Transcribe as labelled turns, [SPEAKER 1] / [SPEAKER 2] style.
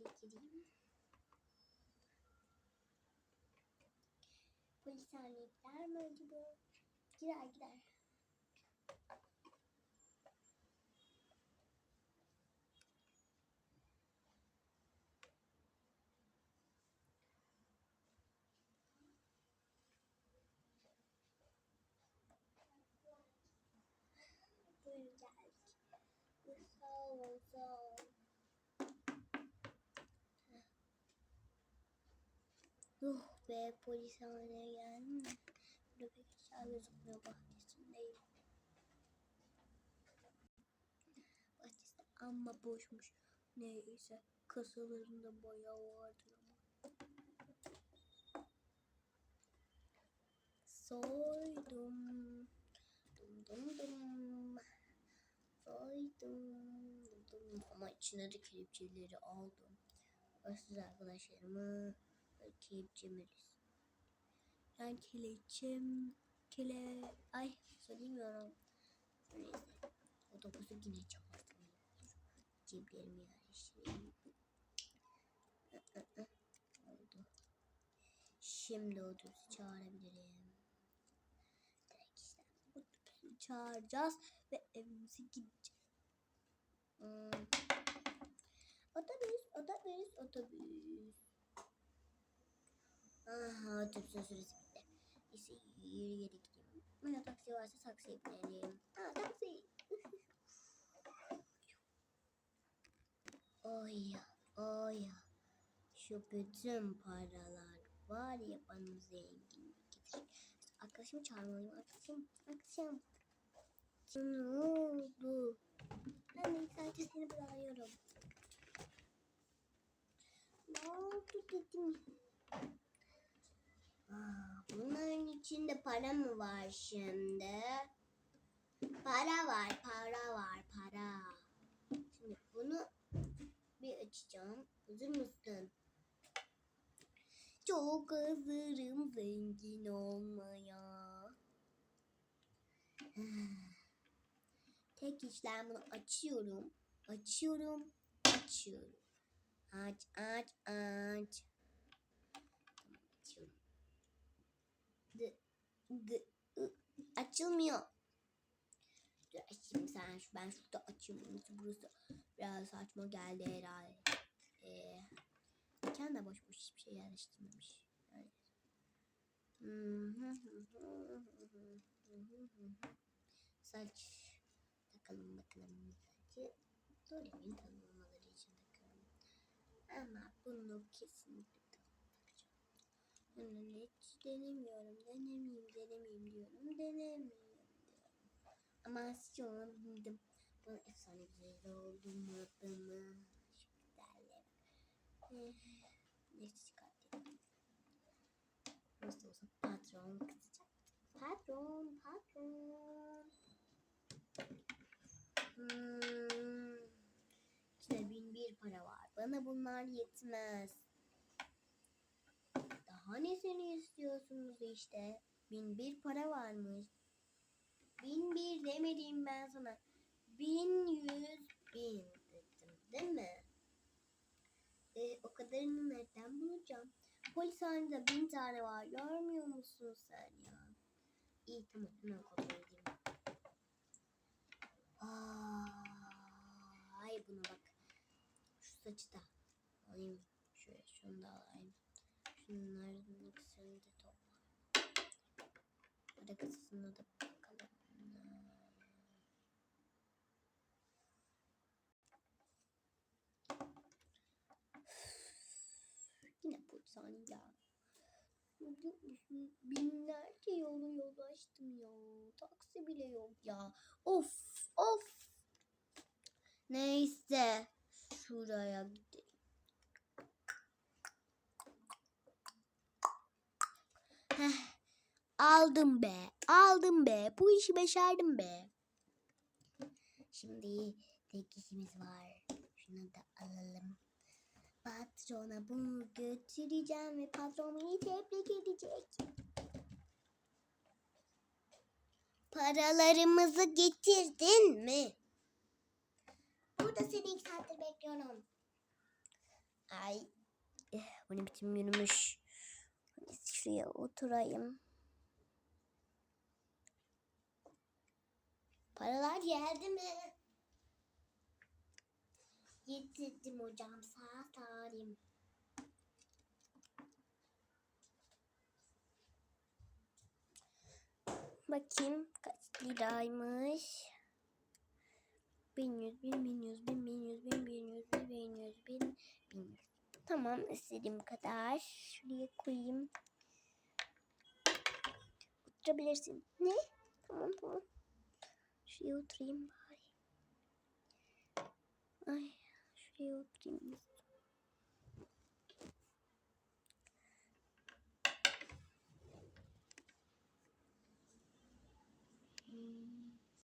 [SPEAKER 1] Şöyle gireyim. Polis haline gider mi acaba? Girer gider. Buyurun geldik. Sağ olun sağ olun. Oh be polishaneye geldim. Burada pek eşya gözükmüyor bahçesindeyim. Bahçesi amma boşmuş. Neyse kasalarında bayağı vardır ama. Soydum. Dum dum dum. Soydum. Dum dum. Ama içine de kelepçeleri aldım. Siz arkadaşlarımı kelepçemeliz. Yani kelepçem kele ay söylemiyorum. Neyse. Otobüsü yine çaldım. Ceplerimi yerleştireyim. Oldu. Şimdi otobüsü çağırabilirim. Direkt işte otobüsü çağıracağız ve evimize gideceğiz. Hmm. Otobüs, otobüs, otobüs. Aha otobüsün süresi bitti. Neyse yürü geri gidelim. Bana taksi varsa taksiye binelim. Aa taksi. Oy ya, oy ya. Şu bütün paralar var ya bana zenginlik getirecek. Arkadaşımı çağırmalıyım. Arkadaşım, arkadaşım. Ne oldu? Ben de sadece seni bırakıyorum. Ne oldu dedim. Aa, bunların içinde para mı var şimdi? Para var, para var, para. Şimdi bunu bir açacağım. Hazır mısın? Çok hazırım zengin olmaya. Tek işlem bunu açıyorum. Açıyorum. Açıyorum. Aç aç aç. Tamam açıyorum. D, d, ı, açılmıyor. Dur açayım sen şu ben şurada açayım. Burası, biraz saçma geldi herhalde. Ee, mekan da boş boş hiçbir şey yerleştirmemiş. Saç takalım bakalım saçı. Doremin tanımlamaları için takalım. Ama bunu kesinlikle takacağım. Yani hiç denemiyorum, denemeyeyim, denemeyeyim diyorum, denemiyorum diyorum. Ama şu an bildim. Bu efsane güzel oldu mu. Şu güzelliğe bak. Eh, Neyse çıkartayım. Nasıl olsa patron kızacak. Patron, patron. Hmm. İçinde bin bir para var. Bana bunlar yetmez. Daha nesini istiyorsunuz işte? Bin bir para varmış. Bin bir demedim ben sana. Bin yüz bin dedim değil mi? E, o kadarını nereden bulacağım? Polishanede bin tane var. Görmüyor musun sen ya? İyi tamam hemen kontrol. Aa, ay buna bak. Şu saçı da alayım. Şöyle şunu da alayım. Şunların ikisini de topla. Kısasına da bakalım. Yine polishane ya. Binlerce yolu yollaştım ya. Taksi bile yok ya. Of of. Neyse. Şuraya Heh. Aldım be. Aldım be. Bu işi başardım be. Şimdi tek işimiz var. Şunu da alalım. Patrona bunu götüreceğim ve patron beni tebrik edecek. Paralarımızı getirdin mi? Burada seni iki saattir bekliyorum. Ay. Eh, Bu ne biçim yürümüş. Şuraya oturayım. Paralar geldi mi? Getirdim hocam sağ salim. Bakayım kaç liraymış. Bin yüz, bin, bin yüz, bin, bin yüz, bin, bin yüz, bin, bin yüz, bin, bin yüz. Tamam istediğim kadar. Şuraya koyayım. Oturabilirsin. Ne? Tamam tamam. Şuraya oturayım bari. Ay şuraya oturayım.